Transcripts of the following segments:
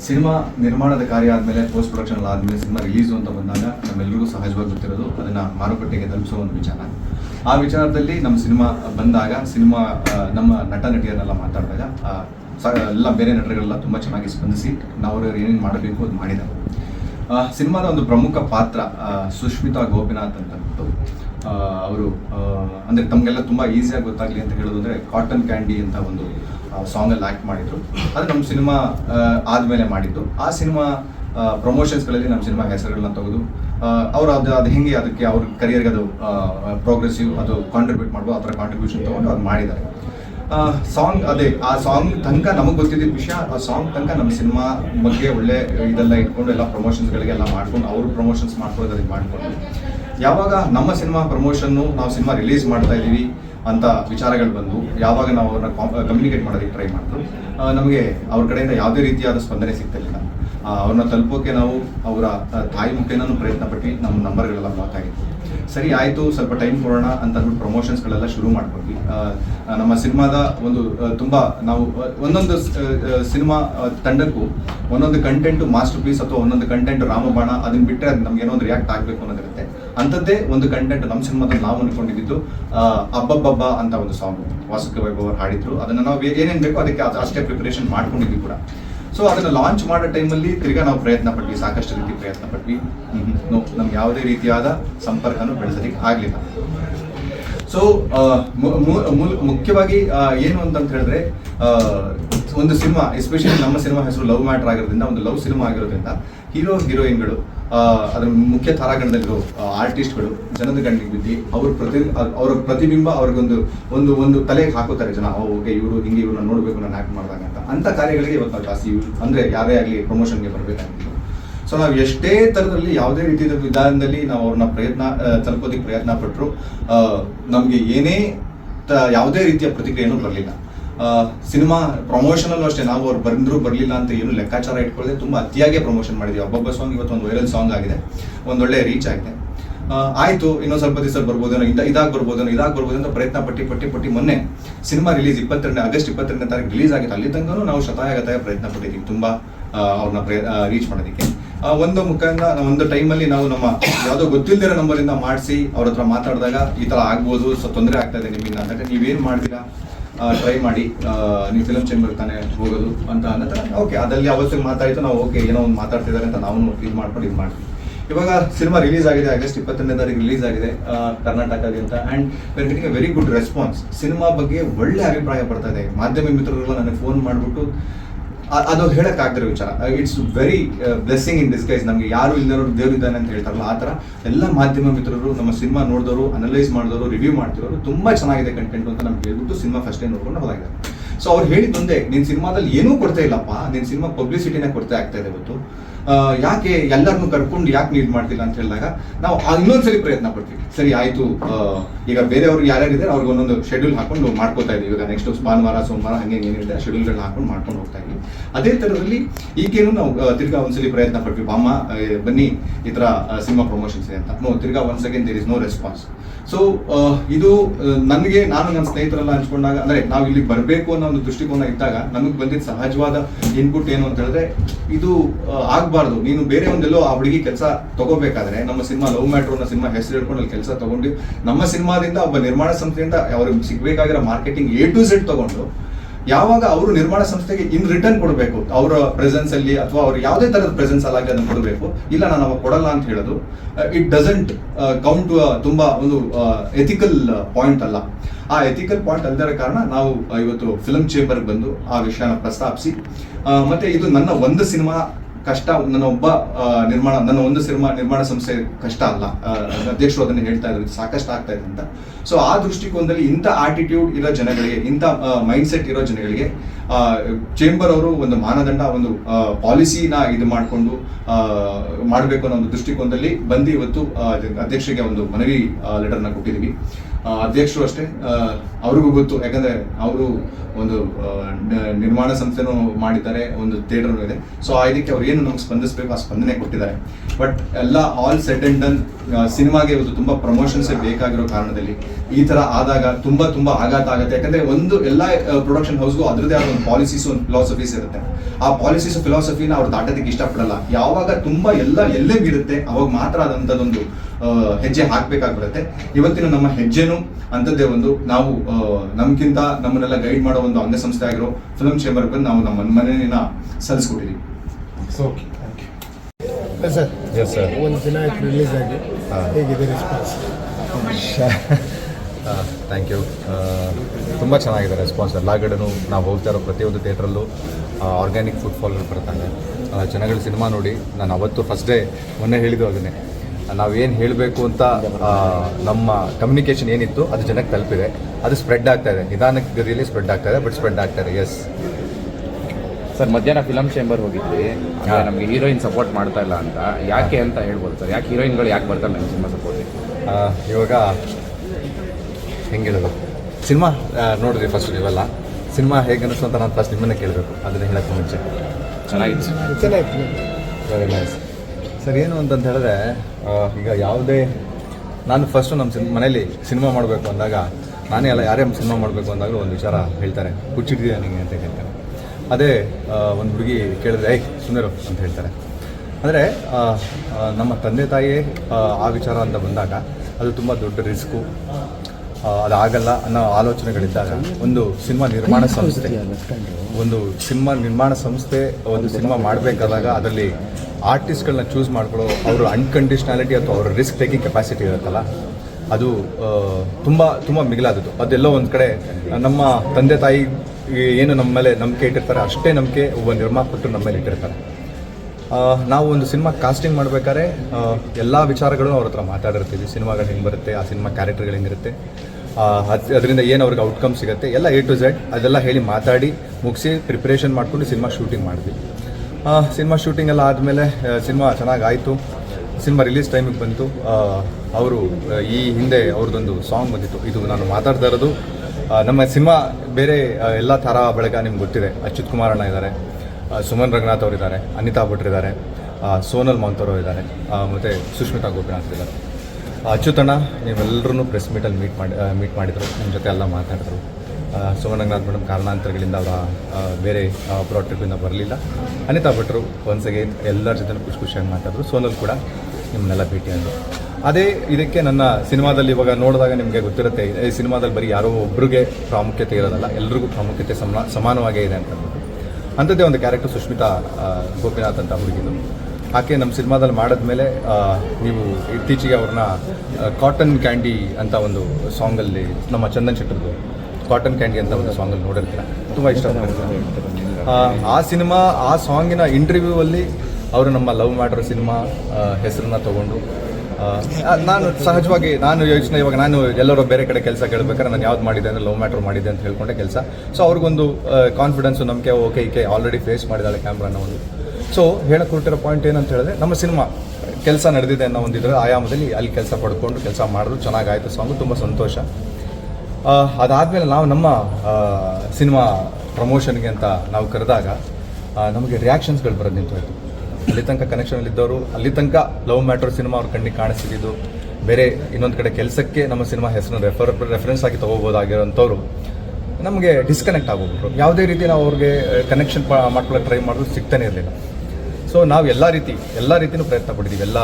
Cinema ನಿರ್ಮಾಣದ ಕಾರ್ಯ ಆದಮೇಲೆ ಪೋಸ್ಟ್ ಪ್ರೊಡಕ್ಷನ್ ಆದಮೇಲೆ ಸಿನಿಮಾ ರಿಲೀಸು ಅಂತ ಬಂದಾಗ ನಮ್ಮೆಲ್ಲರಿಗೂ ಸಹಜವಾಗಿ ಗೊತ್ತಿರೋದು ಅದನ್ನು ಮಾರುಕಟ್ಟೆಗೆ ತಲುಪಿಸೋ ಒಂದು ವಿಚಾರ. ಆ ವಿಚಾರದಲ್ಲಿ ನಮ್ಮ ಸಿನಿಮಾ ಬಂದಾಗ ಸಿನಿಮಾ ನಮ್ಮ ನಟ ನಟಿಯರೆಲ್ಲ ಮಾತಾಡಿದಾಗ ಸ- ಎಲ್ಲ ಬೇರೆ ನಟರುಗಳೆಲ್ಲ ತುಂಬ ಚೆನ್ನಾಗಿ ಸ್ಪಂದಿಸಿ ನಾವು ಏನೇನು ಮಾಡಬೇಕು ಅದು ಮಾಡಿದ್ದಾರೆ. ಸಿನಿಮಾದ ಒಂದು ಪ್ರಮುಖ ಪಾತ್ರ ಸುಷ್ಮಿತಾ ಗೋಪಿನಾಥ್ ಅಂತ ಅವರು ಅಂದರೆ ತಮಗೆಲ್ಲ ತುಂಬ ಈಸಿಯಾಗಿ ಗೊತ್ತಾಗಲಿ ಅಂತ ಹೇಳೋದು ಅಂದರೆ ಕಾಟನ್ ಕ್ಯಾಂಡಿ ಅಂತ ಒಂದು ಸಾಂಗಲ್ಲಿ ಆ್ಯಕ್ಟ್ ಮಾಡಿದ್ರು. ಅದು ನಮ್ಮ ಸಿನಿಮಾ ಆದಮೇಲೆ ಮಾಡಿದ್ದು. ಆ ಸಿನಿಮಾ ಪ್ರಮೋಷನ್ಸ್ಗಳಲ್ಲಿ ನಮ್ಮ ಸಿನಿಮಾ ಹೆಸರುಗಳನ್ನ ತೆಗೆದು. ಅವರು ಅದು ಅದು ಹೆಂಗೆ ಅದಕ್ಕೆ ಅವ್ರ ಕರಿಯರ್ಗೆ ಅದು ಪ್ರೋಗ್ರೆಸಿವ್ ಅದು ಕಾಂಟ್ರಿಬ್ಯೂಟ್ ಮಾಡ್ಬೋದು, ಆ ಥರ ಕಾಂಟ್ರಿಬ್ಯೂಷನ್ ತೊಗೊಂಡು ಅವ್ರು ಮಾಡಿದ್ದಾರೆ. ಸಾಂಗ್ ಅದೇ, ಆ ಸಾಂಗ್ ತನಕ ನಮಗೆ ಗೊತ್ತಿದ್ದ ವಿಷಯ, ಆ ಸಾಂಗ್ ತನಕ ನಮ್ಮ ಸಿನಿಮಾ ಬಗ್ಗೆ ಒಳ್ಳೆ ಇದೆಲ್ಲ ಇಟ್ಕೊಂಡು ಎಲ್ಲ ಪ್ರಮೋಷನ್ಸ್ಗಳಿಗೆಲ್ಲ ಮಾಡ್ಕೊಂಡು, ಅವರು ಪ್ರಮೋಷನ್ಸ್ ಮಾಡ್ಕೊಳ್ಳೋದು ಅದಕ್ಕೆ ಮಾಡ್ಕೊಂಡು. ಯಾವಾಗ ನಮ್ಮ ಸಿನಿಮಾ ಪ್ರಮೋಷನ್ನು ನಾವು ಸಿನಿಮಾ ರಿಲೀಸ್ ಮಾಡ್ತಾ ಇದ್ದೀವಿ ಅಂತ ವಿಚಾರಗಳು ಬಂದು ಯಾವಾಗ ನಾವು ಅವ್ರನ್ನ ಕಮ್ಯುನಿಕೇಟ್ ಮಾಡೋದಕ್ಕೆ ಟ್ರೈ ಮಾಡಿದ್ರು. ನಮಗೆ ಅವ್ರ ಕಡೆಯಿಂದ ಯಾವುದೇ ರೀತಿಯಾದ ಸ್ಪಂದನೆ ಸಿಗ್ತಿರಲಿಲ್ಲ. ಅವ್ರನ್ನ ತಲುಪೋಕೆ ನಾವು ಅವರ ತಾಯಿ ಮುಖೇನೂ ಪ್ರಯತ್ನ ಪಟ್ಟು ನಮ್ಮ ನಂಬರ್ಗಳೆಲ್ಲ ಬ್ಲಾಕ್ ಆಗಿತ್ತು. ಸರಿ, ಆಯಿತು, ಸ್ವಲ್ಪ ಟೈಮ್ ಕೊಡೋಣ ಅಂತ ಅಂದ್ಬಿಟ್ಟು ಪ್ರಮೋಷನ್ಸ್ಗಳೆಲ್ಲ ಶುರು ಮಾಡ್ಕೊಂಡ್ವಿ. ನಮ್ಮ ಸಿನಿಮಾದ ಒಂದು ತುಂಬ ನಾವು ಒಂದೊಂದು ಸಿನಿಮಾ ತಂಡಕ್ಕೂ ಒಂದೊಂದು ಕಂಟೆಂಟು ಮಾಸ್ಟರ್ ಪೀಸ್ ಅಥವಾ ಒಂದೊಂದು ಕಂಟೆಂಟ್ ರಾಮಬಾಣ, ಅದನ್ನ ಬಿಟ್ಟರೆ ಅದು ನಮ್ಗೆ ಏನೋ ಒಂದು ರಿಯಾಕ್ಟ್ ಆಗಬೇಕು ಅನ್ನೋದಿರುತ್ತೆ ಅಂಥದ್ದೇ ಒಂದು ಕಂಟೆಂಟ್ ನಮ್ಮ ಸಿನಿಮಾದಲ್ಲಿ ನಾವು ಅನ್ಕೊಂಡಿದ್ದು ಅಬ್ಬಬ್ಬಬ್ಬ ಅಂತ ಒಂದು ಸಾಂಗ್ ವಾಸುಕ ವೈಭವ್ ಅವರು ಹಾಡಿದ್ರು. ಅದನ್ನು ನಾವು ಏನೇನು ಬೇಕೋ ಅದಕ್ಕೆ ಅದು ಅಷ್ಟೇ ಪ್ರಿಪರೇಷನ್ ಮಾಡ್ಕೊಂಡಿದ್ವಿ ಕೂಡ. ಸೊ ಅದನ್ನು ಲಾಂಚ್ ಮಾಡೋ ಟೈಮಲ್ಲಿ ತಿರ್ಗಾ ನಾವು ಪ್ರಯತ್ನ ಪಟ್ವಿ, ಸಾಕಷ್ಟು ರೀತಿ ಪ್ರಯತ್ನ ಪಟ್ವಿ. ನಮ್ಗೆ ಯಾವುದೇ ರೀತಿಯಾದ ಸಂಪರ್ಕನೂ ಬೆಳೆಸೋದಕ್ಕೆ ಆಗಲಿಲ್ಲ. ಸೊ ಮುಖ್ಯವಾಗಿ ಏನು ಅಂತ ಹೇಳಿದ್ರೆ ಒಂದು ಸಿನಿಮಾ ಎಸ್ಪೆಷಲಿ ನಮ್ಮ ಸಿನಿಮಾ ಹೆಸರು ಲವ್ ಮ್ಯಾಟರ್ ಆಗಿರೋದ್ರಿಂದ, ಒಂದು ಲವ್ ಸಿನಿಮಾ ಆಗಿರೋದ್ರಿಂದ ಹೀರೋ ಹೀರೋಯಿನ್ಗಳು ಅದರ ಮುಖ್ಯ ತಾರಾಗಣದಲ್ಲಿರೋ ಆರ್ಟಿಸ್ಟ್ಗಳು ಜನದ ಗಂಡಿಗೆ ಬಿದ್ದು, ಅವ್ರ ಪ್ರತಿ ಅವರ ಪ್ರತಿಬಿಂಬ ಅವ್ರಿಗೊಂದು, ಒಂದು ಒಂದು ತಲೆಗೆ ಹಾಕೋತಾರೆ ಜನ. ಓಕೆ, ಇವರು ಹಿಂಗೆ ಇವ್ರನ್ನ ನೋಡಬೇಕು ನಾನು ಆ್ಯಕ್ಟ್ ಮಾಡಿದಾಗ ಅಂತ. ಅಂತ ಕಾರ್ಯಗಳಿಗೆ ಇವತ್ತು ನಾವು ಜಾಸ್ತಿ ಅಂದರೆ ಯಾರೇ ಆಗಲಿ ಪ್ರಮೋಷನ್ಗೆ ಬರಬೇಕಾಗಿತ್ತು. ಸೊ ನಾವು ಎಷ್ಟೇ ಥರದಲ್ಲಿ ಯಾವುದೇ ರೀತಿಯ ವಿಧಾನದಲ್ಲಿ ನಾವು ಅವ್ರನ್ನ ಪ್ರಯತ್ನ ತಲುಪೋದಕ್ಕೆ ಪ್ರಯತ್ನ ಪಟ್ಟರು ನಮಗೆ ಏನೇ ಯಾವುದೇ ರೀತಿಯ ಪ್ರತಿಕ್ರಿಯೆಯೂ ಬರಲಿಲ್ಲ. ಸಿನಿಮಾ ಪ್ರಮೋಷನಲ್ಲೂ ಅಷ್ಟೇ, ನಾವು ಅವ್ರು ಬಂದ್ರು ಬರಲಿಲ್ಲ ಅಂತ ಏನು ಲೆಕ್ಕಾಚಾರ ಇಟ್ಕೊಳ್ಳದೆ ತುಂಬ ಅತಿಯಾಗಿ ಪ್ರಮೋಷನ್ ಮಾಡಿದ್ವಿ. ಒಬ್ಬೊಬ್ಬ ಸಾಂಗ್ ಇವತ್ತು ಒಂದು ವೈರಲ್ ಸಾಂಗ್ ಆಗಿದೆ. ಒಂದೊಳ್ಳೆ ರೀಚ್ ಆಗಿದೆ. ಆಯ್ತು, ಇನ್ನೊಂದು ಸ್ವಲ್ಪ ದಿವಸ ಬರ್ಬೋದೇನೋ ಇದ ಇದಾಗ ಬರ್ಬೋದೇನೋ ಇದಾಗ ಬರ್ಬೋದೇನೋ ಅಂತ ಪ್ರಯತ್ನ ಪಟ್ಟಿ ಪಟ್ಟಿ ಪಟ್ಟಿ ಮೊನ್ನೆ ಸಿನಿಮಾ ರಿಲೀಸ್ ಇಪ್ಪತ್ತೆರಡನೇ, ಆಗಸ್ಟ್ ಇಪ್ಪತ್ತೆರಡನೇ ತಾರೀಕು ರಿಲೀಸ್ ಆಗಿತ್ತು. ಅಲ್ಲಿ ತನಕ ನಾವು ಶತಾಯ ಗತಾಯ ಪ್ರಯತ್ನ ಪಟ್ಟಿದ್ದೀವಿ ತುಂಬ ಅವ್ರನ್ನ ರೀಚ್ ಮಾಡೋದಕ್ಕೆ. ಒಂದು ಮುಖಾಂತರ, ಒಂದು ಟೈಮಲ್ಲಿ ನಾವು ನಮ್ಮ ಯಾವುದೋ ಗೊತ್ತಿಲ್ಲದಿರೋ ನಂಬರಿಂದ ಮಾಡಿಸಿ ಅವ್ರ ಹತ್ರ ಮಾತಾಡಿದಾಗ ಈ ಥರ ಆಗ್ಬೋದು, ಸೊ, ತೊಂದರೆ ಆಗ್ತಾ ಇದೆ ನಿಮ್ಮಿಂದ. ಅಂತ ನೀವೇನು ಮಾಡ್ತೀರಾ ಟ್ರೈ ಮಾಡಿ ನೀವು ಫಿಲಮ್ ಚೇಂಬರ್ ತಾನೇ ಹೋಗೋದು ಅಂತ ಅನ್ನೋ ಓಕೆ ಅದಲ್ಲಿ ಅವತ್ತಿಗೆ ಮಾತಾಯಿತು, ನಾವು ಓಕೆ ಏನೋ ಒಂದು ಮಾತಾಡ್ತಿದ್ದಾರೆ ಅಂತ ನಾವು ಇದು ಮಾಡ್ಕೊಂಡು ಇದು ಮಾಡ್ತೀವಿ. ಇವಾಗ ಸಿನಿಮಾ ರಿಲೀಸ್ ಆಗಿದೆ ಆಗಸ್ಟ್ ಇಪ್ಪತ್ತೊಂದನೇ ತಾರೀಕು ರಿಲೀಸ್ ಆಗಿದೆ ಕರ್ನಾಟಕದಲ್ಲಿ ಅಂತ. And we're getting a very good response cinema ಬಗ್ಗೆ ಒಳ್ಳೆ ಅಭಿಪ್ರಾಯ ಪಡ್ತಾ ಇದೆ. ಮಾಧ್ಯಮ ಮಿತ್ರರೆಲ್ಲ ನನಗೆ ಫೋನ್ ಮಾಡಿಬಿಟ್ಟು ಅದು ಹೇಳಕ್ಕಾಗ್ದಿರೋ ವಿಚಾರ. It's very blessing in disguise ನಮಗೆ ಯಾರು ಇಲ್ಲದವರು ದೇವ್ರು ಇದ್ದಾನೆ ಅಂತ ಹೇಳ್ತಾರಲ್ಲ, ಆ ತರ ಎಲ್ಲ ಮಾಧ್ಯಮ ಮಿತ್ರರು, ನಮ್ಮ ಸಿನಿಮಾ ನೋಡಿದವರು ಅನಲೈಸ್ ಮಾಡಿದವರು ರಿವ್ಯೂ ಮಾಡ್ತಿರೋರು ತುಂಬಾ ಚೆನ್ನಾಗಿದೆ ಕಂಟೆಂಟ್ ಅಂತ ನಮ್ಗೆ ಹೇಳ್ಬಿಟ್ಟು ಸಿನಿಮಾ ಫಸ್ಟ್ ಟೈಮ್ ನೋಡ್ಕೊಂಡು ಹೋಗಿದ್ದಾರೆ ಸೊ ಅವ್ರು ಹೇಳಿದ್ದೊಂದೇ ನಿನ್ನ ಸಿನಿಮಾದಲ್ಲಿ ಏನೂ ಕೊಡ್ತಾ ಇಲ್ಲಪ್ಪ ನಿನ್ನ ಸಿನಿಮಾ ಪಬ್ಲಿಸಿಟಿನೇ ಕೊಡ್ತಾ ಆಗ್ತಾ ಇದೆ ಇವತ್ತು. ಯಾಕೆ ಎಲ್ಲರನ್ನು ಕರ್ಕೊಂಡು ಯಾಕೆ ನೀಡ್ ಮಾಡ್ತಿಲ್ಲ ಅಂತ ಹೇಳಿದಾಗ, ನಾವು ಇನ್ನೊಂದ್ಸರಿ ಪ್ರಯತ್ನ ಪಡ್ತೀವಿ. ಸರಿ, ಆಯ್ತು ಈಗ ಬೇರೆಯವ್ರಿಗೆ ಯಾರ್ಯಾರಿದ್ದಾರೆ ಅವ್ರಿಗೆ ಒಂದೊಂದು ಶೆಡ್ಯೂಲ್ ಹಾಕೊಂಡು ಮಾಡ್ಕೋತಾ ಇದೀವಿ. ಈಗ ನೆಕ್ಸ್ಟ್ ಭಾನುವಾರ, ಸೋಮವಾರ ಹಂಗೆ ಏನಿದೆ ಶೆಡ್ಯೂಲ್ಗಳನ್ನ ಹಾಕೊಂಡು ಮಾಡ್ಕೊಂಡು ಹೋಗ್ತಾ ಇದ್ವಿ. ಅದೇ ಥರದಲ್ಲಿ ಈಗೇನು ನಾವು ತಿರ್ಗಾ ಒಂದ್ಸಲಿ ಪ್ರಯತ್ನ ಪಡ್ತೀವಿ. ಅಮ್ಮ ಬನ್ನಿ, ಈ ಥರ ಸಿನಿಮಾ ಪ್ರಮೋಷನ್ಸ್ ಇದೆ ಅಂತ. ನೋ ತಿರ್ಗಾ once again there is no response so ಇದು ನನಗೆ, ನಾನು ನನ್ನ ಸ್ನೇಹಿತರೆಲ್ಲ ಹಂಚ್ಕೊಂಡಾಗ, ಅಂದ್ರೆ ನಾವು ಇಲ್ಲಿಗೆ ಬರಬೇಕು ಅನ್ನೋ ಒಂದು ದೃಷ್ಟಿಕೋನ ಇದ್ದಾಗ ನಮಗೆ ಬಂದಿದ್ದ ಸಹಜವಾದ ಇನ್ಪುಟ್ ಏನು ಅಂತ ಹೇಳಿದ್ರೆ, ಇದು ಆಗಬಾರ್ದು. ನೀನು ಬೇರೆ ಒಂದೆಲ್ಲೋ ಆ ಹುಡುಗಿ ಕೆಲಸ ತಗೋಬೇಕಾದ್ರೆ, ನಮ್ಮ ಸಿನಿಮಾ ಲವ್ ಮ್ಯಾಟ್ರ್ ಅನ್ನೋ ಸಿನಿಮಾ ಹೆಸರು ಹೇಳ್ಕೊಂಡು ಅಲ್ಲಿ ಕೆಲಸ ತಗೊಂಡು, ನಮ್ಮ ಸಿನಿಮಾದಿಂದ ಒಬ್ಬ ನಿರ್ಮಾಣ ಸಂಸ್ಥೆಯಿಂದ ಅವ್ರಿಗೆ ಸಿಗ್ಬೇಕಾಗಿರೋ ಮಾರ್ಕೆಟಿಂಗ್ ಎ ಟು ಝೆಡ್ ತಗೊಂಡು ಯಾವಾಗ ಅವರು ನಿರ್ಮಾಣ ಸಂಸ್ಥೆಗೆ ಇನ್ ರಿಟರ್ನ್ ಕೊಡಬೇಕು, ಅವರ ಪ್ರೆಸೆನ್ಸ್ ಅಲ್ಲಿ ಅಥವಾ ಅವ್ರು ಯಾವುದೇ ತರದ ಪ್ರೆಸೆನ್ಸ್ ಅಲ್ಲಾಗಿ ಅದನ್ನು ಕೊಡಬೇಕು, ಇಲ್ಲ ನಾನು ಅವಾಗ ಕೊಡಲ್ಲ ಅಂತ ಹೇಳೋದು ಇಟ್ ಡಸಂಟ್ ಕೌಂಟ್ ತುಂಬಾ ಒಂದು ಎಥಿಕಲ್ ಪಾಯಿಂಟ್ ಅಲ್ಲ. ಆ ಎಥಿಕಲ್ ಪಾಯಿಂಟ್ ಅಲ್ಲದ ಕಾರಣ ನಾವು ಇವತ್ತು ಫಿಲ್ಮ್ ಚೇಂಬರ್ಗೆ ಬಂದು ಆ ವಿಷಯನ ಪ್ರಸ್ತಾಪಿಸಿ ಮತ್ತೆ ಇದು ನನ್ನ ಒಂದು ಸಿನಿಮಾ ಕಷ್ಟ, ನನ್ನ ಒಬ್ಬ ನಿರ್ಮಾಣ, ನನ್ನ ಒಂದು ಸಿನಿಮಾ ನಿರ್ಮಾಣ ಸಂಸ್ಥೆ ಕಷ್ಟ ಅಲ್ಲ. ಅಧ್ಯಕ್ಷರು ಅದನ್ನು ಹೇಳ್ತಾ ಇದ್ರು ಇದು ಸಾಕಷ್ಟು ಆಗ್ತಾ ಇದೆ ಅಂತ. ಸೊ ಆ ದೃಷ್ಟಿಕೋನದಲ್ಲಿ ಇಂಥ ಆಟಿಟ್ಯೂಡ್ ಇರೋ ಜನಗಳಿಗೆ, ಇಂಥ ಮೈಂಡ್ ಸೆಟ್ ಇರೋ ಜನಗಳಿಗೆ ಚೇಂಬರ್ ಅವರು ಒಂದು ಮಾನದಂಡ, ಒಂದು ಪಾಲಿಸಿನ ಇದು ಮಾಡಿಕೊಂಡು ಮಾಡಬೇಕು ಅನ್ನೋ ಒಂದು ದೃಷ್ಟಿಕೋನದಲ್ಲಿ ಬಂದು ಇವತ್ತು ಅಧ್ಯಕ್ಷರಿಗೆ ಒಂದು ಮನವಿ ಲೆಟರ್ನ ಕೊಟ್ಟಿದ್ದೀವಿ. ಅಧ್ಯಕ್ಷರು ಅಷ್ಟೇ. ಅವ್ರಿಗೂ ಗೊತ್ತು. ಯಾಕಂದ್ರೆ ಅವರು ಒಂದು ನಿರ್ಮಾಣ ಸಂಸ್ಥೆನೂ ಮಾಡಿದ್ದಾರೆ ಒಂದು ಥಿಯೇಟರ್ ಇದೆ. ಸೊ ಇದಕ್ಕೆ ಅವ್ರು ಏನು ನಮ್ಗೆ ಸ್ಪಂದಿಸ್ಬೇಕು ಆ ಸ್ಪಂದನೆ ಕೊಟ್ಟಿದ್ದಾರೆ. ಬಟ್ ಎಲ್ಲ ಆಲ್ ಸೆಟ್ ಅಂಡ್ ಡನ್ ಸಿನಿಮಾಗೆ ಇವತ್ತು ತುಂಬಾ ಪ್ರಮೋಷನ್ಸೇ ಬೇಕಾಗಿರೋ ಕಾರಣದಲ್ಲಿ ಈ ತರ ಆದಾಗ ತುಂಬಾ ತುಂಬಾ ಆಘಾತ ಆಗುತ್ತೆ. ಯಾಕಂದ್ರೆ ಒಂದು ಎಲ್ಲ ಪ್ರೊಡಕ್ಷನ್ ಹೌಸ್ಗೂ ಅದರದೇ ಆದ ಒಂದು ಪಾಲಿಸೀಸ್ ಒಂದು ಫಿಲಾಸಫೀಸ್ ಇರುತ್ತೆ. ಆ ಪಾಲಿಸೀಸ್ ಫಿಲಾಸಫಿನ ಅವ್ರು ದಾಟೋದಕ್ಕೆ ಇಷ್ಟಪಡಲ್ಲ. ಯಾವಾಗ ತುಂಬಾ ಎಲ್ಲ ಎಲ್ಲೇ ಬೀರುತ್ತೆ ಅವಾಗ ಮಾತ್ರ ಅದಂಥದ್ದೊಂದು ಆ, ಹೆಜ್ಜೆ ಹಾಕ್ಬೇಕಾಗ್ಬಿಡುತ್ತೆ. ಇವತ್ತಿನ ನಮ್ಮ ಹೆಜ್ಜೆನು ಅಂಥದ್ದೇ ಒಂದು ನಾವು ನಮಗಿಂತ ನಮ್ಮನ್ನೆಲ್ಲ ಗೈಡ್ ಮಾಡೋ ಒಂದು ಅಂಗಸಂಸ್ಥೆ ಆಗಿರೋ ಫಿಲ್ಮ್ ಚೇಂಬರ್ ಬಂದು ನಾವು ನಮ್ಮ ಮನೆಯನ್ನ ಸಲ್ಲಿಸ್ಕೊಟ್ಟಿದ್ದೀವಿ okay thank you sir yes sir ಒಂದು ದಿನ ಆಯ್ತು ರಿಲೀಸ್ ಆಗಿ. ಹಾ. ಹೇಗಿದೆ ರೆಸ್ಪಾನ್ಸ್ ಥ್ಯಾಂಕ್ ಯು ತುಂಬ ಚೆನ್ನಾಗಿದೆ ರೆಸ್ಪಾನ್ಸ್ ಎಲ್ಲ ಕಡೆನೂ ನಾವು ಹೋಗ್ತಾ ಇರೋ ಪ್ರತಿಯೊಂದು ಥಿಯೇಟ್ರಲ್ಲೂ ಆರ್ಗ್ಯಾನಿಕ್ ಫುಟ್ಫಾಲ್ಗಳು ಬರ್ತಾನೆ ಜನಗಳ ಜನಗಳು ಸಿನಿಮಾ ನೋಡಿ ನಾನು ಅವತ್ತು ಫಸ್ಟ್ ಡೇ ಮೊನ್ನೆ ಹೇಳಿದ್ದು ಅದನ್ನೇ. ನಾವೇನು ಹೇಳಬೇಕು ಅಂತ ನಮ್ಮ ಕಮ್ಯುನಿಕೇಷನ್ ಏನಿತ್ತು ಅದು ಜನಕ್ಕೆ ತಲುಪಿದೆ. ಅದು ಸ್ಪ್ರೆಡ್ ಆಗ್ತಾ ಇದೆ. ನಿಧಾನಕ್ಕೆ ಗತಿಯಲ್ಲಿ ಸ್ಪ್ರೆಡ್ ಆಗ್ತಾ ಇದೆ ಬಟ್ ಸ್ಪ್ರೆಡ್ ಆಗ್ತಾ ಇದೆ. ಎಸ್ ಸರ್ ಮಧ್ಯಾಹ್ನ ಫಿಲಮ್ ಚೇಂಬರ್ ಹೋಗಿದ್ವಿ. ಹಾ. ನಮಗೆ ಹೀರೋಯಿನ್ ಸಪೋರ್ಟ್ ಮಾಡ್ತಾ ಇಲ್ಲ ಅಂತ. ಯಾಕೆ ಅಂತ ಹೇಳ್ಬೋದು ಸರ್? ಯಾಕೆ ಹೀರೋಯಿನ್ಗಳು ಯಾಕೆ ಬರ್ತಾ ನಮ್ಮ ಸಿನಿಮಾ ಸಪೋರ್ಟ್ ಇವಾಗ ಹೆಂಗಿರೋದು? ಸಿನಿಮಾ ನೋಡಿದ್ರಿ ಫಸ್ಟ್ ಇವೆಲ್ಲ ಸಿನಿಮಾ ಹೇಗೆ ಅನಿಸ್ತು ಅಂತ ನಾನು ಫಸ್ಟ್ ನಿಮ್ಮನ್ನೇ ಕೇಳಬೇಕು. ಅದನ್ನು ಹೇಳಕ್ಕೆ ಮುಂಚೆ. ಚೆನ್ನಾಗಿತ್ತು. ಚೆನ್ನಾಗಿತ್ತು. ವೆರಿ ನೈಸ್ ಸರ್, ಏನು ಅಂತಂತ ಹೇಳಿದ್ರೆ ಈಗ ಯಾವುದೇ, ನಾನು ಫಸ್ಟು ನಮ್ಮ ಸಿನ್ ಮನೇಲಿ ಸಿನಿಮಾ ಮಾಡಬೇಕು ಅಂದಾಗ, ನಾನೇ ಅಲ್ಲ ಯಾರೇ ಸಿನಿಮಾ ಮಾಡಬೇಕು ಅಂದಾಗಲೂ ಒಂದು ವಿಚಾರ ಹೇಳ್ತಾರೆ. ಹುಚ್ಚಿಟ್ಟಿದ್ಯಾ ನನಗೆ ಅಂತ ಹೇಳ್ತಾರೆ ಅದೇ ಒಂದು ಹುಡುಗಿ ಕೇಳಿದ್ರೆ, ಏಯ್, ಸುಂದರು ಅಂತ ಹೇಳ್ತಾರೆ. ಅಂದರೆ ನಮ್ಮ ತಂದೆ ತಾಯಿಯೇ ಆ ವಿಚಾರ ಅಂತ ಬಂದಾಗ, ಅದು ತುಂಬ ದೊಡ್ಡ ರಿಸ್ಕು. ಅದಾಗಲ್ಲ ಅನ್ನೋ ಆಲೋಚನೆಗಳಿದ್ದಾಗ ಒಂದು ಸಿನಿಮಾ ನಿರ್ಮಾಣ ಸಂಸ್ಥೆ. ಒಂದು ಸಿನಿಮಾ ನಿರ್ಮಾಣ ಸಂಸ್ಥೆ, ಒಂದು ಸಿನಿಮಾ ಮಾಡಬೇಕಾದಾಗ ಅದರಲ್ಲಿ ಆರ್ಟಿಸ್ಟ್ಗಳನ್ನ ಚೂಸ್ ಮಾಡ್ಕೊಳ್ಳೋ ಅವರು ಅನ್ಕಂಡೀಷ್ನಾಲಿಟಿ ಅಥವಾ ಅವರ ರಿಸ್ಕ್ ಟೇಕಿಂಗ್ ಕೆಪಾಸಿಟಿ ಇರುತ್ತಲ್ಲ, ಅದು ತುಂಬ ತುಂಬ ಮಿಗಿಲಾದದ್ದು. ಅದೆಲ್ಲೋ ಒಂದು ಕಡೆ ನಮ್ಮ ತಂದೆ ತಾಯಿ ಏನು ನಮ್ಮ ಮೇಲೆ ನಂಬಿಕೆ ಇಟ್ಟಿರ್ತಾರೆ, ಅಷ್ಟೇ ನಂಬಿಕೆ ಒಬ್ಬ ನಿರ್ಮಾಪಕರು ನಮ್ಮ ಮೇಲೆ ಇಟ್ಟಿರ್ತಾರೆ. ನಾವು ಒಂದು ಸಿನಿಮಾ ಕಾಸ್ಟಿಂಗ್ ಮಾಡಬೇಕಾದ್ರೆ ಎಲ್ಲ ವಿಚಾರಗಳು ಅವ್ರ ಹತ್ರ ಮಾತಾಡಿರ್ತೀವಿ. ಸಿನಿಮಾಗಳು ಹೆಂಗೆ ಬರುತ್ತೆ, ಆ ಸಿನಿಮಾ ಕ್ಯಾರೆಕ್ಟರ್ಗಳು ಹೆಂಗಿರುತ್ತೆ ಅದರಿಂದ ಏನು ಅವ್ರಿಗೆ ಔಟ್ಕಮ್ ಸಿಗುತ್ತೆ, ಎಲ್ಲ ಎ ಟು ಝೆಡ್ ಅದೆಲ್ಲ ಹೇಳಿ ಮಾತಾಡಿ, ಮುಗಿಸಿ ಪ್ರಿಪ್ರೇಷನ್ ಮಾಡಿಕೊಂಡು ಸಿನಿಮಾ ಶೂಟಿಂಗ್ ಮಾಡಿದ್ವಿ. ಸಿನಿಮಾ ಶೂಟಿಂಗ್ ಎಲ್ಲ ಆದಮೇಲೆ ಸಿನಿಮಾ ಚೆನ್ನಾಗಿ ಆಯಿತು ಸಿನಿಮಾ ರಿಲೀಸ್ ಟೈಮಿಗೆ ಬಂತು. ಅವರು ಈ ಹಿಂದೆ ಅವ್ರದ್ದೊಂದು ಸಾಂಗ್ ಬಂದಿತ್ತು. ಇದು ನಾನು ಮಾತಾಡ್ತಾ ಇರೋದು. ನಮ್ಮ ಸಿನಿಮಾ ಬೇರೆ ಎಲ್ಲ ಥರ ಬಳಗ ನಿಮ್ಗೆ ಗೊತ್ತಿದೆ. ಅಚ್ಯುತ್ ಕುಮಾರ್ ಅಣ್ಣ ಇದ್ದಾರೆ ಸುಮನ್ ರಂಗನಾಥ್ ಅವರಿದ್ದಾರೆ, ಅನಿತಾ ಭಟ್ರು ಇದ್ದಾರೆ ಸೋನಲ್ ಮೌಂತವರು ಇದ್ದಾರೆ ಮತ್ತು ಸುಷ್ಮಿತಾ ಗೋಪಿನಾಥ್ ಇದ್ದಾರೆ ಅಚ್ಯುತಣ್ಣ ನೀವೆಲ್ಲರೂ ಪ್ರೆಸ್ ಮೀಟಲ್ಲಿ ಮೀಟ್ ಮಾಡಿ ಮೀಟ್ ಮಾಡಿದರು ನಿಮ್ಮ ಜೊತೆ ಎಲ್ಲ ಮಾತಾಡಿದ್ರು. ಸುಮನ್ ರಂಗನಾಥ್ ಮೇಡಮ್ ಕಾರಣಾಂತರಗಳಿಂದ ಅವರ ಬೇರೆ ಅಬ್ರಾಡ್ ಟ್ರಿಪ್ಪಿಂದ ಬರಲಿಲ್ಲ. ಅನಿತಾ ಭಟ್ರು ಒನ್ಸ್ ಅಗೇನ್ ಎಲ್ಲರ ಜೊತೆ ಖುಷಿ ಖುಷಿಯಾಗಿ ಮಾತಾಡಿದ್ರು. ಸೋನಲ್ ಕೂಡ ನಿಮ್ಮನ್ನೆಲ್ಲ ಭೇಟಿಯಾದರು ಅದೇ ಇದಕ್ಕೆ ನನ್ನ ಸಿನಿಮಾದಲ್ಲಿ ಇವಾಗ ನೋಡಿದಾಗ ನಿಮಗೆ ಗೊತ್ತಿರುತ್ತೆ, ಈ ಸಿನಿಮಾದಲ್ಲಿ ಬರೀ ಯಾರೋ ಒಬ್ಬರಿಗೆ ಪ್ರಾಮುಖ್ಯತೆ ಇರೋದಲ್ಲ, ಎಲ್ರಿಗೂ ಪ್ರಾಮುಖ್ಯತೆ ಸಮ, ಸಮಾನವಾಗೇ ಇದೆ ಅಂತ ಅಂಥದ್ದೇ ಒಂದು ಕ್ಯಾರೆಕ್ಟರ್ ಸುಷ್ಮಿತಾ ಗೋಪಿನಾಥ್ ಅಂತ ಹುಡುಗಿದು ಆಕೆ ನಮ್ಮ ಸಿನಿಮಾದಲ್ಲಿ ಮಾಡಿದ್ಮೇಲೆ ನೀವು ಇತ್ತೀಚೆಗೆ ಅವ್ರನ್ನ ಕಾಟನ್ ಕ್ಯಾಂಡಿ ಅಂತ ಒಂದು ಸಾಂಗಲ್ಲಿ ನಮ್ಮ ಚಂದನ್ ಶೆಟ್ಟರ್ದು. ಕಾಟನ್ ಕ್ಯಾಂಡಿ ಅಂತ ಒಂದು ಸಾಂಗಲ್ಲಿ ನೋಡಿರ್ತೀರ. ತುಂಬ ಇಷ್ಟ ಆ, ಸಿನಿಮಾ ಆ ಸಾಂಗಿನ ಇಂಟರ್ವ್ಯೂ ಅಲ್ಲಿ ಅವರು ನಮ್ಮ ಲವ್ ಮ್ಯಾಟರ್ ಸಿನಿಮಾ ಹೆಸರನ್ನ ತಗೊಂಡು ನಾನು ಸಹಜವಾಗಿ ನಾನು ಯೋಚನೆ ಇವಾಗ ನಾನು ಎಲ್ಲರೂ ಬೇರೆ ಕಡೆ ಕೆಲಸ ಕೇಳಬೇಕಾದ್ರೆ ನಾನು ಯಾವ್ದು ಮಾಡಿದೆ ಅಂದರೆ ಲವ್ ಮ್ಯಾಟ್ರ್ ಮಾಡಿದೆ ಅಂತ ಹೇಳ್ಕೊಂಡೆ ಕೆಲಸ. ಸೊ ಅವ್ರಿಗೊಂದು ಕಾನ್ಫಿಡೆನ್ಸು ನಂಬಿಕೆ ಓಕೆ ಈಕೆ ಆಲ್ರೆಡಿ ಫೇಸ್ ಮಾಡಿದಾಳೆ ಕ್ಯಾಮ್ರಾನ ಒಂದು. ಸೊ ಹೇಳಕ್ಕೆ ಹೊರಟಿರೋ ಪಾಯಿಂಟ್ ಏನಂತ ಹೇಳಿದ್ರೆ, ನಮ್ಮ ಸಿನಿಮಾ ಕೆಲಸ ನಡೆದಿದೆ ಅನ್ನೋ ಒಂದು ಇದರ ಆಯಾಮದಲ್ಲಿ ಅಲ್ಲಿ ಕೆಲಸ ಪಡ್ಕೊಂಡು ಕೆಲಸ ಮಾಡಿದ್ರು, ಚೆನ್ನಾಗಾಯ್ತು ಸಾಂಗು ತುಂಬ ಸಂತೋಷ. ಅದಾದ್ಮೇಲೆ ನಾವು ನಮ್ಮ ಸಿನಿಮಾ ಪ್ರಮೋಷನ್ಗೆ ಅಂತ ನಾವು ಕರೆದಾಗ ನಮಗೆ ರಿಯಾಕ್ಷನ್ಸ್ಗಳು ಬರೋದು ನಿಂತೋಯ್ತು. ಅಲ್ಲಿ ತನಕ ಕನೆಕ್ಷನ್ ಇದ್ದವರು, ಅಲ್ಲಿ ತನಕ ಲವ್ ಮ್ಯಾಟರ್ ಸಿನಿಮಾ ಅವ್ರ ಕಣ್ಣಿಗೆ ಕಾಣಿಸ್ತಿದ್ದು ಬೇರೆ ಇನ್ನೊಂದು ಕಡೆ ಕೆಲಸಕ್ಕೆ ನಮ್ಮ ಸಿನಿಮಾ ಹೆಸರು ರೆಫರ್ ರೆಫರೆನ್ಸ್ ಆಗಿ ತೊಗೋಬೋದಾಗಿರೋಂಥವ್ರು ನಮಗೆ ಡಿಸ್ಕನೆಕ್ಟ್ ಆಗೋಗ್ಬಿಟ್ರು. ಯಾವುದೇ ರೀತಿ ನಾವು ಅವ್ರಿಗೆ ಕನೆಕ್ಷನ್ ಮಾಡ್ಕೊಳ್ಳೋಕೆ ಟ್ರೈ ಮಾಡಿದ್ರು ಸಿಗ್ತಾನೆ ಇರಲಿಲ್ಲ. ಸೊ ನಾವು ಎಲ್ಲ ರೀತಿ, ಎಲ್ಲ ರೀತಿಯೂ ಪ್ರಯತ್ನ ಪಡಿದೀವಿ ಎಲ್ಲ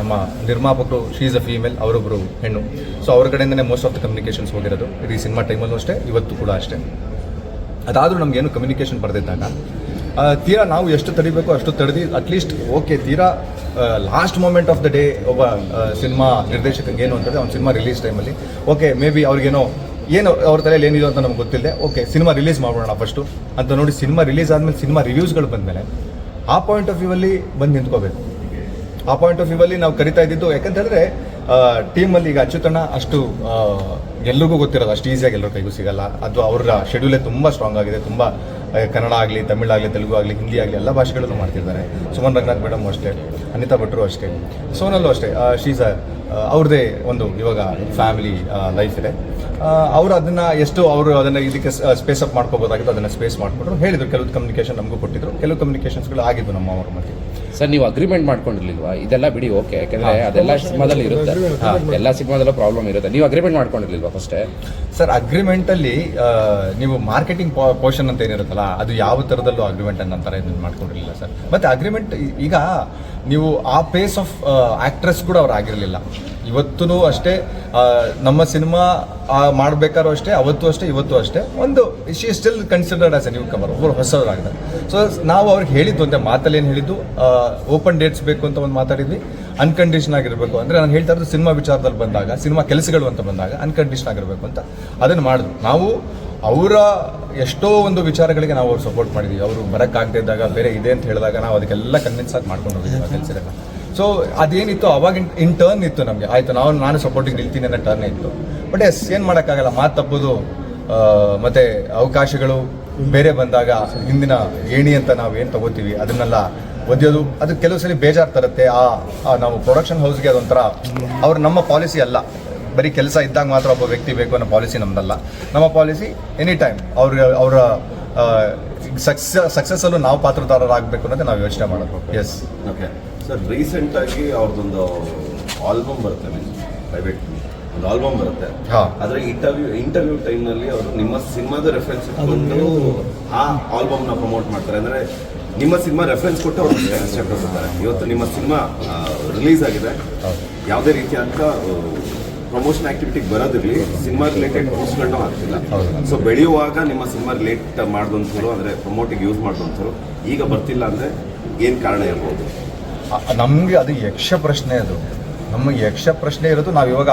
ನಮ್ಮ ನಿರ್ಮಾಪಕರು ಶೀಸ್ ಅ ಫೀಮೇಲ್ ಅವರೊಬ್ಬರು ಹೆಣ್ಣು. ಸೊ ಅವ್ರ ಕಡೆಯಿಂದನೇ ಮೋಸ್ಟ್ ಆಫ್ ದ ಕಮ್ಯುನಿಕೇಷನ್ಸ್ ಹೋಗಿರೋದು. ಇಡೀ ಸಿನಿಮಾ ಟೈಮಲ್ಲೂ ಅಷ್ಟೇ, ಇವತ್ತು ಕೂಡ ಅಷ್ಟೇ. ಅದಾದರೂ ನಮಗೇನು ಕಮ್ಯುನಿಕೇಷನ್ ಬರೆದಿದ್ದಾಗ ತೀರಾ ನಾವು ಎಷ್ಟು ತಡಿಬೇಕು, ಅಷ್ಟು ತಡೆದು ಅಟ್ಲೀಸ್ಟ್ ಓಕೆ ತೀರಾ last moment of the day ಒಬ್ಬ ಸಿನಿಮಾ ನಿರ್ದೇಶಕಂಗೆ ಏನು ಅಂತಂದರೆ, ಅವ್ನ ಸಿನಿಮಾ ರಿಲೀಸ್ ಟೈಮಲ್ಲಿ ಓಕೆ ಮೇ ಬಿ ಅವ್ರಿಗೇನೋ, ಏನು, ಅವ್ರ ತಲೆಯಲ್ಲಿ ಏನಿದೆ ಅಂತ ನಮ್ಗೆ ಗೊತ್ತಿಲ್ಲ ಓಕೆ ಸಿನಿಮಾ ರಿಲೀಸ್ ಮಾಡೋಣ ಫಸ್ಟು ಅಂತ ನೋಡಿ ಸಿನಿಮಾ ರಿಲೀಸ್ ಆದಮೇಲೆ ಸಿನಿಮಾ ರಿವ್ಯೂಸ್ಗಳು ಬಂದಮೇಲೆ, ಆ ಪಾಯಿಂಟ್ ಆಫ್ ವ್ಯೂವಲ್ಲಿ ಬಂದು ನಿಂತ್ಕೋಬೇಕು. ಆ ಪಾಯಿಂಟ್ ಆಫ್ ವ್ಯೂ ಅಲ್ಲಿ ನಾವು ಕರಿತಾ ಇದ್ದಿದ್ದು ಯಾಕಂತ ಹೇಳಿದ್ರೆ ಟೀಮಲ್ಲಿ ಈಗ ಅಚ್ಯುತಣ್ಣ ಅಷ್ಟು ಎಲ್ರಿಗೂ ಗೊತ್ತಿರೋದು ಅಷ್ಟು ಈಸಿಯಾಗಿ ಎಲ್ಲರ ಕೈಗೂ ಸಿಗಲ್ಲ. ಅದು ಅವರ ಶೆಡ್ಯೂಲೇ ತುಂಬ ಸ್ಟ್ರಾಂಗ್ ಆಗಿದೆ. ತುಂಬ ಕನ್ನಡ ಆಗಲಿ ತಮಿಳಾಗಲಿ ತೆಲುಗು ಆಗಲಿ ಹಿಂದಿ ಆಗಲಿ ಎಲ್ಲ ಭಾಷೆಗಳಲ್ಲೂ ಮಾಡ್ತಿದ್ದಾರೆ. ಸುಮನ್ ರಂಗನಾಥ್ ಮೇಡಮ್ ಅಷ್ಟೇ ಅನಿತಾ ಭಟ್ರು ಅಷ್ಟೇ ಸೋನಲ್ಲೂ ಅಷ್ಟೇ ಸರ್ ಅವ್ರದ್ದೇ ಒಂದು ಇವಾಗ ಫ್ಯಾಮಿಲಿ ಲೈಫ್ ಇದೆ. ಅವರು ಅದನ್ನು ಎಷ್ಟು ಅವರು ಅದನ್ನು ಇದಕ್ಕೆ ಸ್ಪೇಸ್ ಅಪ್ ಮಾಡ್ಕೋಬೋದಾಗಿತ್ತು ಅದನ್ನು ಸ್ಪೇಸ್ ಮಾಡಿಕೊಟ್ರು ಹೇಳಿದರು ಕೆಲವು ಕಮ್ಯುನಿಕೇಷನ್ ನಮಗೂ ಕೊಟ್ಟಿದ್ರು. ಕೆಲವು ಕಮ್ಯುನಿಕೇಷನ್ಸ್ಗಳು ಆಗಿದ್ದು ನಮ್ಮ ಅವ್ರ ಮಧ್ಯೆ. ಸರ್ ನೀವು ಅಗ್ರಿಮೆಂಟ್ ಮಾಡ್ಕೊಂಡಿರ್ಲಿಲ್ವಾ? ಇದೆಲ್ಲ ಬಿಡಿ ಓಕೆ ಯಾಕಂದ್ರೆ ಅದೆಲ್ಲ ಸಿನಿಮಾದಲ್ಲಿ ಇರುತ್ತೆ. ಎಲ್ಲ ಸಿನಿಮಾದಲ್ಲೂ ಪ್ರಾಬ್ಲಮ್ ಇರುತ್ತೆ. ನೀವು ಅಗ್ರಿಮೆಂಟ್ ಮಾಡ್ಕೊಂಡಿರ್ಲಿಲ್ವಾ? ಫಸ್ಟೇ ಸರ್ ಅಗ್ರಿಮೆಂಟಲ್ಲಿ ನೀವು ಮಾರ್ಕೆಟಿಂಗ್ ಪೋರ್ಷನ್ ಅಂತ ಏನಿರುತ್ತಲ್ಲ, ಅದು ಯಾವ ಥರದಲ್ಲೂ ಅಗ್ರಿಮೆಂಟ್ ಥರ ಇದನ್ನು ಮಾಡ್ಕೊಂಡಿರಲಿಲ್ಲ ಸರ್. ಮತ್ತೆ ಅಗ್ರಿಮೆಂಟ್ ಈಗ ನೀವು ಆ ಪೇಸ್ ಆಫ್ ಆ್ಯಕ್ಟ್ರೆಸ್ ಕೂಡ ಅವ್ರು ಆಗಿರಲಿಲ್ಲ. ಇವತ್ತೂ ಅಷ್ಟೇ ನಮ್ಮ ಸಿನಿಮಾ ಮಾಡಬೇಕಾದ್ರೂ ಅಷ್ಟೇ, ಅವತ್ತು ಅಷ್ಟೇ, ಇವತ್ತು ಅಷ್ಟೇ, ಒಂದು she still considered as a newcomer ಒಬ್ಬರು ಹೊಸವರಾಗಿದೆ ಸೊ ನಾವು ಅವ್ರಿಗೆ ಹೇಳಿದ್ದು ಅಂತ ಮಾತಲ್ಲಿ ಏನು ಹೇಳಿದ್ದು ಓಪನ್ ಡೇಟ್ಸ್ ಬೇಕು ಅಂತ ಒಂದು ಮಾತಾಡಿದ್ವಿ ಅನ್ಕಂಡೀಷನ್ ಆಗಿರಬೇಕು ಅಂದರೆ ನಾನು ಹೇಳ್ತಾ ಇರೋದು ಸಿನಿಮಾ ವಿಚಾರದಲ್ಲಿ ಬಂದಾಗ, ಸಿನಿಮಾ ಕೆಲಸಗಳು ಅಂತ ಬಂದಾಗ ಅನ್ಕಂಡೀಷನ್ ಆಗಿರಬೇಕು ಅಂತ ಅದನ್ನು ಮಾಡಿದ್ರು ನಾವು ಅವರ ಎಷ್ಟೋ ಒಂದು ವಿಚಾರಗಳಿಗೆ ನಾವು ಅವ್ರು ಸಪೋರ್ಟ್ ಮಾಡಿದ್ದೀವಿ ಅವರು ಬರೋಕ್ಕಾಗದೇ ಇದ್ದಾಗ, ಬೇರೆ ಇದೆ ಅಂತ ಹೇಳಿದಾಗ ನಾವು ಅದಕ್ಕೆಲ್ಲ ಕನ್ವಿನ್ಸ್ ಆಗಿ ಮಾಡ್ಕೊಂಡು ಹೋಗಿದ್ದೀವಿ ಕೆಲಸಗಳನ್ನ ಸೊ ಅದೇನಿತ್ತು? ಅವಾಗ ಇನ್ ಟರ್ನ್ ಇತ್ತು ನಮಗೆ. ಆಯಿತು, ನಾವು, ನಾನು ಸಪೋರ್ಟಿಗೆ ನಿಲ್ತೀನಿ ಅನ್ನೋ ಟರ್ನ್ ಇತ್ತು. ಬಟ್ ಎಸ್ ಏನು ಮಾಡೋಕ್ಕಾಗಲ್ಲ? ಮಾತು ತಪ್ಪೋದು ಮತ್ತು ಅವಕಾಶಗಳು ಬೇರೆ ಬಂದಾಗ ಹಿಂದಿನ ಏಣಿ ಅಂತ ನಾವು ಏನು ತಗೋತೀವಿ? ಅದನ್ನೆಲ್ಲ ಒದ್ಯೋದು, ಅದು ಕೆಲವು ಸಲ ಬೇಜಾರು ತರುತ್ತೆ. ಆ ನಾವು ಪ್ರೊಡಕ್ಷನ್ ಹೌಸ್ಗೆ ಅದೊಂಥರ, ಅವ್ರು ನಮ್ಮ ಪಾಲಿಸಿ ಅಲ್ಲ. ಬರೀ ಕೆಲಸ ಇದ್ದಾಗ ಮಾತ್ರ ಒಬ್ಬ ವ್ಯಕ್ತಿ ಬೇಕು ಅನ್ನೋ ಪಾಲಿಸಿ ನಮ್ಮದಲ್ಲ ನಮ್ಮ ಪಾಲಿಸಿ ಎನಿ ಟೈಮ್ ಅವ್ರ ಅವರ ಸಕ್ಸಸ್ ಸಕ್ಸಸ್ಸಲ್ಲೂ ನಾವು ಪಾತ್ರದಾರರಾಗಬೇಕು ಅನ್ನೋದೇ ನಾವು ಯೋಚನೆ ಮಾಡೋದು ಎಸ್ ಓಕೆ ಸರ್ ರೀಸೆಂಟ್ ಆಗಿ ಅವ್ರದ್ದೊಂದು ಆಲ್ಬಮ್ ಬರುತ್ತೆ ಪ್ರೈವೇಟ್ ಒಂದು ಆಲ್ಬಮ್ ಬರುತ್ತೆ. ಹಾ. ಆದ್ರೆ ಇಂಟರ್ವ್ಯೂ ಇಂಟರ್ವ್ಯೂ ಟೈಮ್ನಲ್ಲಿ ಅವರು ನಿಮ್ಮ ಸಿನಿಮಾದ ರೆಫರೆನ್ಸ್ ಇಟ್ಕೊಂಡು ಆ ಆಲ್ಬಮ್ನ ಪ್ರಮೋಟ್ ಮಾಡ್ತಾರೆ. ಅಂದ್ರೆ ನಿಮ್ಮ ಸಿನಿಮಾ ರೆಫರೆನ್ಸ್ ಕೊಟ್ಟು ಅವರು ಇಷ್ಟಪಡ್ತಾರೆ ಇವತ್ತು ನಿಮ್ಮ ಸಿನಿಮಾ ರಿಲೀಸ್ ಆಗಿದೆ. ಯಾವುದೇ ರೀತಿಯಾದಂಥ ಪ್ರಮೋಷನ್ ಆಕ್ಟಿವಿಟಿಗೆ ಬರೋದಿರಲಿ ಸಿನಿಮಾ ರಿಲೇಟೆಡ್ ಪೋಸ್ಟ್ಗಳನ್ನೂ ಆಗ್ತಿಲ್ಲ ಸೊ ಬೆಳೆಯುವಾಗ ನಿಮ್ಮ ಸಿನಿಮಾ ರಿಲೇಟ್ ಮಾಡಿದಂಥವ್ರು ಅಂದರೆ ಪ್ರಮೋಟಿಗೆ ಯೂಸ್ ಮಾಡಿದಂಥವ್ರು ಈಗ ಬರ್ತಿಲ್ಲ ಅಂದರೆ ಏನು ಕಾರಣ ಇರ್ಬೋದು ನಮಗೆ ಅದು ಯಕ್ಷ ಪ್ರಶ್ನೆ ಅದು. ನಮಗೆ ಯಕ್ಷ ಪ್ರಶ್ನೆ ಇರೋದು ನಾವು ಇವಾಗ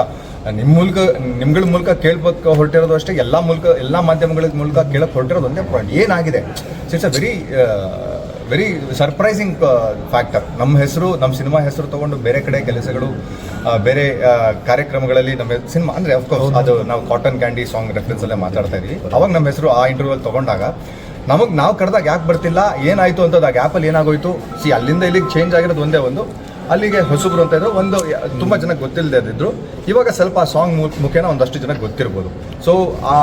ನಿಮ್ಮ ಮೂಲಕ ನಿಮ್ಗಳ ಮೂಲಕ ಕೇಳ್ಬೇಕು ಹೊರಟಿರೋದು ಅಷ್ಟೇ ಎಲ್ಲ ಮೂಲಕ ಎಲ್ಲ ಮಾಧ್ಯಮಗಳ ಮೂಲಕ ಕೇಳಕ್ಕೆ ಹೊರಟಿರೋದು ಒಂದೇ ಪಾಯಿಂಟ್ ಏನಾಗಿದೆ? It's a very very surprising factor ನಮ್ಮ ಹೆಸರು ನಮ್ಮ ಸಿನಿಮಾ ಹೆಸರು ತಗೊಂಡು ಬೇರೆ ಕಡೆ ಕೆಲಸಗಳು ಬೇರೆ ಕಾರ್ಯಕ್ರಮಗಳಲ್ಲಿ ನಮ್ಮ ಸಿನಿಮಾ ಅಂದರೆ ಅಫ್ಕೋರ್ಸ್ ಅದು ನಾವು ಕಾಟನ್ ಕ್ಯಾಂಡಿ ಸಾಂಗ್ ರೆಫರೆನ್ಸಲ್ಲೇ ಮಾತಾಡ್ತಾ ಇದ್ವಿ. ಅವಾಗ ನಮ್ಮ ಹೆಸರು ಆ ಇಂಟರ್ವ್ಯೂಲ್ ತಗೊಂಡಾಗ, ನಮಗೆ ನಾವು ಕರೆದಾಗ ಯಾಕೆ ಬರ್ತಿಲ್ಲ? ಏನಾಯಿತು ಅಂತದ್ದು ಆ ಗ್ಯಾಪಲ್ಲಿ ಏನಾಗೋಯ್ತು? ಸಿ, ಅಲ್ಲಿಂದ ಇಲ್ಲಿಗೆ ಚೇಂಜ್ ಆಗಿರೋದು ಒಂದೇ ಒಂದು. ಅಲ್ಲಿಗೆ ಹೊಸಬ್ರು ಅಂತ ಇದ್ರು. ಒಂದು ತುಂಬ ಜನಕ್ಕೆ ಗೊತ್ತಿಲ್ಲದೆ ಇದ್ದಿದ್ರು. ಇವಾಗ ಸ್ವಲ್ಪ ಆ ಸಾಂಗ್ ಮುಖೇನ ಒಂದಷ್ಟು ಜನಕ್ಕೆ ಗೊತ್ತಿರ್ಬೋದು. ಸೊ ಆ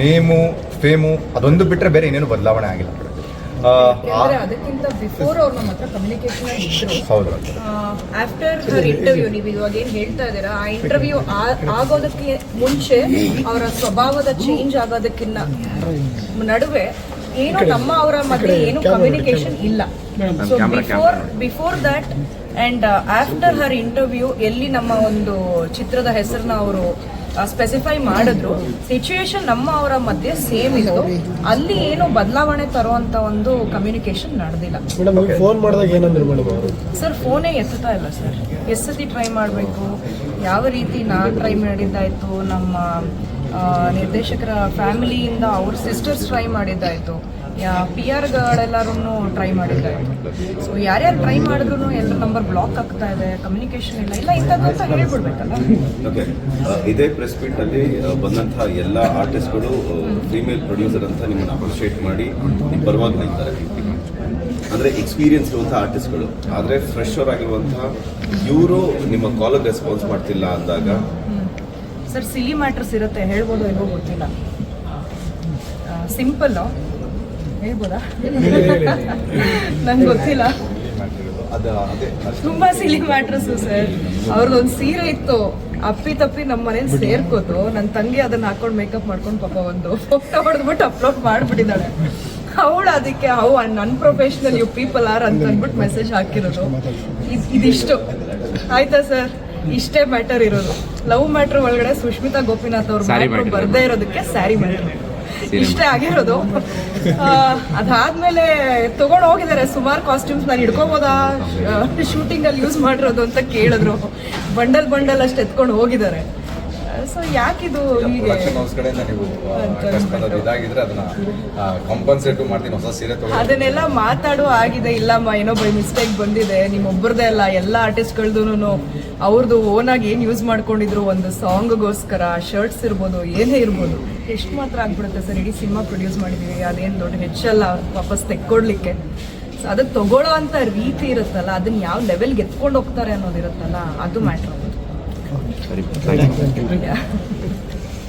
ನೇಮು ಫೇಮು ಅದೊಂದು ಬಿಟ್ಟರೆ ಬೇರೆ ಇನ್ನೇನು ಬದಲಾವಣೆ ಆಗಿಲ್ಲ. ಅದಕ್ಕಿಂತ ಬಿಫೋರ್ ಅವ್ರು ನಮ್ಮ ಹತ್ರ ಕಮ್ಯುನಿಕೇಶನ್ ಹೌದು. ಆಫ್ಟರ್ ಹರ್ ಇಂಟರ್ವ್ಯೂ ನೀವು ಇವಾಗ ಏನ್ ಹೇಳ್ತಾ ಇದ್ದೀರಾ ಆ ಇಂಟರ್ವ್ಯೂ ಆಗೋದಕ್ಕೆ ಮುಂಚೆ ಅವರ ಸ್ವಭಾವದ ಚೇಂಜ್ ಆಗೋದಕ್ಕಿನ್ನ ನಡುವೆ ಏನು ನಮ್ಮ ಅವರ ಮಧ್ಯೆ ಏನು ಕಮ್ಯುನಿಕೇಶನ್ ಇಲ್ಲ. So before before that and after her interview ಎಲ್ಲಿ ನಮ್ಮ ಒಂದು ಚಿತ್ರದ ಹೆಸರನ್ನ ಅವರು ಸ್ಪೆಸಿಫೈ ಮಾಡಿದ್ರು. ಸಿಚುಯೇಷನ್ ನಮ್ಮ ಅವರ ಮಧ್ಯೆ ಸೇಮ್ ಇತ್ತು. ಅಲ್ಲಿ ಏನು ಬದಲಾವಣೆ ತರುವಂತ ಒಂದು ಕಮ್ಯುನಿಕೇಶನ್ ನಡೆದಿಲ್ಲ. ಫೋನ್ ಮಾಡಿದಾಗ ಏನಂದ್ರು ಸರ್ ಫೋನೇ ಎತ್ತುತ್ತಾ ಇಲ್ಲ ಸರ್. ಎಷ್ಟು ಸತಿ ಟ್ರೈ ಮಾಡಬೇಕು? ಯಾವ ರೀತಿ ನಾ ಟ್ರೈ ಮಾಡಿದ್ದಾಯ್ತು? ನಮ್ಮ ನಿರ್ದೇಶಕರ ಫ್ಯಾಮಿಲಿಯಿಂದ ಅವ್ರ ಸಿಸ್ಟರ್ಸ್ ಟ್ರೈ ಮಾಡಿದ್ದಾಯ್ತು. ಪಿ ಆರ್ಗಳೆಲ್ಲರೂ ಟ್ರೈ ಮಾಡಿದ್ದಾರೆ. ಸೊ ಯಾರ್ಯಾರು ಟ್ರೈ ಮಾಡಿದ್ರು ಎಲ್ಲ ನಂಬರ್ ಬ್ಲಾಕ್ ಆಗ್ತಾ ಇದೆ ಕಮ್ಯುನಿಕೇಶನ್ ಇಲ್ಲ. ಇಲ್ಲ ಇಂಥದ್ದು ಅಂತ ಹೇಳ್ಬಿಡ್ಬೇಕಲ್ಲ. ಓಕೆ ಇದೇ ಪ್ರೆಸ್ ಮೀಟ್ ಅಲ್ಲಿ ಬಂದಂತಹ ಎಲ್ಲ ಆರ್ಟಿಸ್ಟ್ಗಳು ಫೀಮೇಲ್ ಪ್ರೊಡ್ಯೂಸರ್ ಅಂತ ನಿಮ್ಮನ್ನ ಅಪ್ರಿಷಿಯೇಟ್ ಮಾಡಿ ನಿಮ್ಮ ಪರವಾಗಿ ನಿಲ್ತಾರೆ ಅಂದ್ರೆ ಎಕ್ಸ್ಪೀರಿಯನ್ಸ್ ಇರುವಂತಹ ಆರ್ಟಿಸ್ಟ್ಗಳು ಆದ್ರೆ ಫ್ರೆಶರ್ ಆಗಿರುವಂತಹ ಇವರು ನಿಮ್ಮ ಕಾಲರ್ ರೆಸ್ಪಾನ್ಸ್ ಮಾಡ್ತಿಲ್ಲ ಅಂದಾಗ ಸರ್ ಸಿಲಿ ಮ್ಯಾಟ್ರಸ್ ಇರುತ್ತೆ ಹೇಳ್ಬೋದು ಇಲ್ವೋ ಗೊತ್ತಿಲ್ಲ. ಸಿಂಪಲ್ ಹೇಳ್ಬೋದಾ? ನಂಗೆ ಗೊತ್ತಿಲ್ಲ. ಅದು ಅದೇ ತುಂಬಾ ಸಿಲಿ ಮ್ಯಾಟ್ರಸ್ ಸರ್ ಅವ್ರದ್ದೊಂದು ಸೀರೆ ಇತ್ತು. ಅಪ್ಪಿ ತಪ್ಪಿ ನಮ್ಮ ಮನೇಲಿ ಸೇರ್ಕೋತು. ನನ್ನ ತಂಗಿ ಅದನ್ನ ಹಾಕೊಂಡು ಮೇಕಪ್ ಮಾಡ್ಕೊಂಡು ಪಾಪ ಒಂದು ಫೋಟೋ ಹೊಡೆದ್ಬಿಟ್ಟು ಅಪ್ಲೋಡ್ ಮಾಡ್ಬಿಟ್ಟಿದ್ದಾಳೆ. ಅವಳು ಅದಕ್ಕೆ ಅವು unprofessional you people are ಅಂತ ಅಂದ್ಬಿಟ್ಟು ಮೆಸೇಜ್ ಹಾಕಿರೋದು. ಇದ್- ಇದಿಷ್ಟು. ಆಯ್ತಾ ಸರ್ ಇಷ್ಟೇ ಮ್ಯಾಟರ್ ಇರೋದು. ಲವ್ ಮ್ಯಾಟರ್ ಒಳಗಡೆ ಸುಷ್ಮಿತಾ ಗೋಪಿನಾಥ್ ಅವ್ರ ಬರ್ದೇ ಇರೋದಕ್ಕೆ ಸ್ಯಾರಿ ಮ್ಯಾಟರ್ ಇಷ್ಟೇ ಆಗಿರೋದು. ಆ, ಅದಾದ್ಮೇಲೆ ತಗೊಂಡು ಹೋಗಿದ್ದಾರೆ. ಸುಮಾರು ಕಾಸ್ಟ್ಯೂಮ್ಸ್ ನಾನು ಹಿಡ್ಕೋಬೋದಾ? ಶೂಟಿಂಗ್ ಅಲ್ಲಿ ಯೂಸ್ ಮಾಡಿರೋದು ಅಂತ ಕೇಳಿದ್ರು. ಬಂಡಲ್ ಬಂಡಲ್ ಅಷ್ಟು ಎತ್ಕೊಂಡು ಹೋಗಿದ್ದಾರೆ. ಸೊ ಯಾಕಿದು ಪ್ರೊಡಕ್ಷನ್ ಹೌಸ್ ಕಡೆಯಿಂದ ನೀವು ಅಕಸ್ಮಾತ್ ಇದಾಗಿದ್ರೆ ಅದನ್ನ ಕಾಂಪನ್ಸೇಟ್ ಮಾಡ್ತೀನಿ ಹೊಸ ಸೀರೆ ತಗೊಂಡು ಅದನ್ನೆಲ್ಲ ಮಾತಾಡೋ ಆಗಿದೆ. ಇಲ್ಲಮ್ಮ ಏನೋ ಬೈ ಮಿಸ್ಟೇಕ್ ಬಂದಿದೆ. ನಿಮ್ಮೊಬ್ಬರದೇ ಅಲ್ಲ ಎಲ್ಲ ಆರ್ಟಿಸ್ಟ್ಗಳ್ದು ಅವ್ರದ್ದು ಓನಾಗಿ ಏನು ಯೂಸ್ ಮಾಡ್ಕೊಂಡಿದ್ರು? ಒಂದು ಸಾಂಗ್ಗೋಸ್ಕರ ಶರ್ಟ್ಸ್ ಇರ್ಬೋದು ಏನೇ ಇರ್ಬೋದು. ಎಷ್ಟು ಮಾತ್ರ ಆಗ್ಬಿಡುತ್ತೆ ಸರ್? ಇಡೀ ಸಿನಿಮಾ ಪ್ರೊಡ್ಯೂಸ್ ಮಾಡಿದೀವಿ. ಅದೇನು ದೊಡ್ಡ ಹೆಚ್ಚಲ್ಲ ವಾಪಸ್ ತೆಕ್ಕೊಡ್ಲಿಕ್ಕೆ. ಸೊ ಅದಕ್ಕೆ ತಗೊಳ್ಳೋ ಅಂತ ರೀತಿ ಇರುತ್ತಲ್ಲ ಅದನ್ನ ಯಾವ ಲೆವೆಲ್ಗೆ ಎತ್ಕೊಂಡು ಹೋಗ್ತಾರೆ ಅನ್ನೋದಿರುತ್ತಲ್ಲ ಅದು ಮ್ಯಾಟ್ರ್ ಸರಿ ಥ್ಯಾಂಕ್ ಯು Yeah.